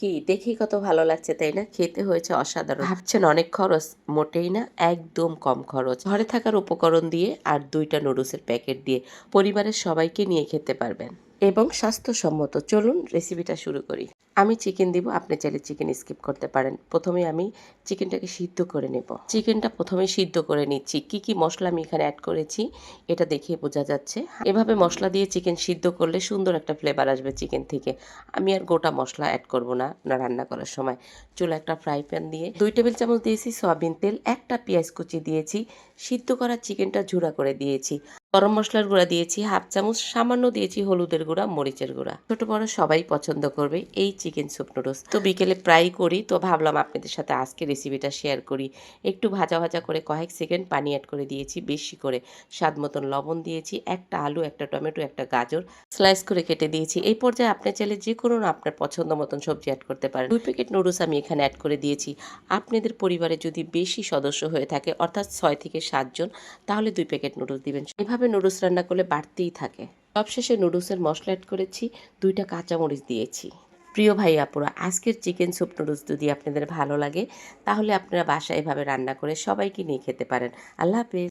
কি? দেখি কত ভালো লাগছে তাই না? খেতে হয়েছে অসাধারণ। ভাবছেন অনেক খরচ? মোটেই না একদম কম খরচ। ঘরে থাকার উপকরণ দিয়ে আর দুইটা নুডলসের প্যাকেট দিয়ে পরিবারের সবাইকে নিয়ে খেতে পারবেন। এবং স্বাস্থ্যসম্মত। চলুন রেসিপিটা শুরু করি। আমি চিকেন দিব, আপনি চাইলে চিকেন স্কিপ করতে পারেন। প্রথমে আমি চিকেনটাকে সিদ্ধ করে নেব। চিকেনটা প্রথমে সিদ্ধ করে নিচ্ছি। কি কি মশলা আমি এখানে অ্যাড করেছি, এটা দেখে বোঝা যাচ্ছে। এভাবে মশলা দিয়ে চিকেন সিদ্ধ করলে সুন্দর একটা ফ্লেভার আসবে চিকেন থেকে। আমি আর গোটা মশলা অ্যাড করব না রান্না করার সময়। চুলা একটা ফ্রাই প্যান দিয়ে দুই টেবিল চামচ দিয়েছি সয়াবিন তেল, একটা পেঁয়াজ কুচি দিয়েছি, সিদ্ধ করা চিকেনটা ঝুড়া করে দিয়েছি। গরম মশলার গুঁড়া দিয়েছি, হাফ চামচ, সামান্য দিয়েছি হলুদের গুঁড়া, মরিচের গুঁড়া। ছোট বড় সবাই পছন্দ করবে, এই স্যুপ নুডলস তো বিকেলে প্রায় করি, তো ভাবলাম আপনাদের সাথে আজকে রেসিপিটা শেয়ার করি। একটু ভাজা ভাজা করে কয়েক সেকেন্ড পানি অ্যাড করে দিয়েছি, বেশি করে। স্বাদ মতন লবণ দিয়েছি, একটা আলু, একটা টমেটো, একটা গাজর। স্লাইস করে কেটে দিয়েছি। এই পর্যায়ে আপনি চাইলে যে কোনো আপনার পছন্দ মতন সবজি অ্যাড করতে পারেন। দুই প্যাকেট নুডলস আমি এখানে অ্যাড করে দিয়েছি। আপনাদের পরিবারে যদি বেশি সদস্য হয়ে থাকে, অর্থাৎ ছয় থেকে সাতজন তাহলে দুই প্যাকেট নুডলস দিবেন। এভাবে নুডলস রান্না করলে বাড়তেই থাকে। সবশেষে নুডলসের মশলা অ্যাড করেছি, দুইটা কাঁচামরিচ দিয়েছি। প্রিয় ভাই আপুরা, আজকের চিকেন স্যুপ নুডলস যদি আপনাদের ভালো লাগে, তাহলে আপনারা বাসায় এভাবে রান্না করে সবাইকে নিয়ে খেতে পারেন। আল্লাহ হাফেজ।